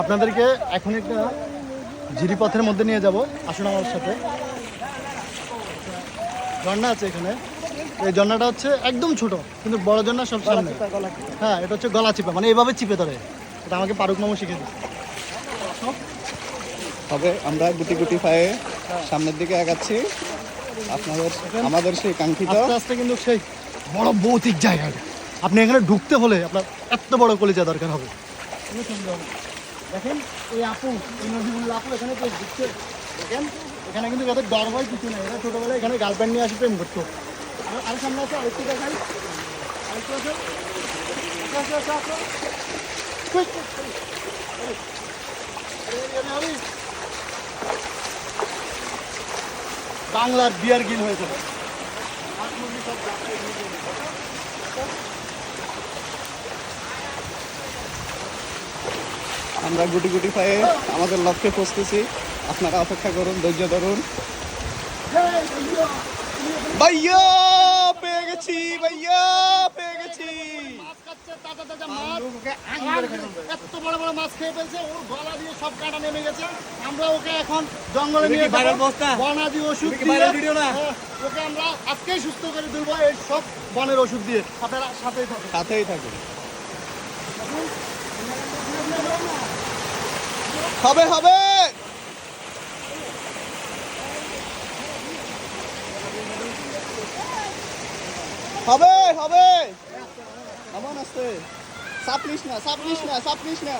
আপনাদেরকে এখন একটা ঝিরিপথের মধ্যে নিয়ে যাব আসুন আমার সাথে। ঝর্ণা আছে এখানে। এই ঝর্ণাটা হচ্ছে একদম ছোট কিন্তু বড় ঝর্ণা সব সামনে। হ্যাঁ এটা হচ্ছে গলা চিপা মানে এইভাবে চিপে ধরে। এটা আমাকে পারুক মামু শিখে দিচ্ছে তবে আমরা গুটি গুটি পায়ে সামনের দিকে আগাচ্ছি। আপনাদের আমাদের সেই কাঙ্ক্ষিত আস্তে আস্তে কিন্তু সেই বড় ভৌতিক জায়গাটা। আপনি এখানে ঢুকতে হলে আপনার এত বড় কলিজা দরকার হবে। সন্দেহ নেই। দেখেন আপু এই নদীগুলোর আপু এখানে ঢুকতে দেখেন এখানে কিন্তু এদের ডর হয় কিছু নেই। এরা ছোটোবেলায় এখানে গার্লফ্রেন্ড নিয়ে আসে প্রেম আর- সামনে আছে আরেকটু দেখাই। আসো, আসো, আসো, আসো। quick, quick, quick. এই, এই, এই, এই, এই। বাংলার বিয়ার গিল হয়ে যাবে হাঁস মুরগি সব যাচ্ছে, এই মুরগি। আমরা গুটি গুটি পায়ে আমাদের লক্ষ্যে পৌঁছতেছি আপনারা অপেক্ষা করুন ধৈর্য ধরুন। ভাইয়া পেয়ে গেছি ভাইয়া পেয়ে গেছি। এত বড় বড় মাছ খেয়ে ফেলছে ওর গলা দিয়ে সব কাটা নেমে গেছে। আমরা ওকে এখন জঙ্গলে নিয়ে বনাদি ওষুধ হ্যাঁ, ওকে আমরা আজকেই সুস্থ করে তুলবো এই সব বনের ওষুধ দিয়ে। আপনারা সাথেই থাকুন। সাথেই থাকুন। হবে হবে। হবে হবে। এমন আসতে সাপ নিস না চাপ নিস না চাপ নিস না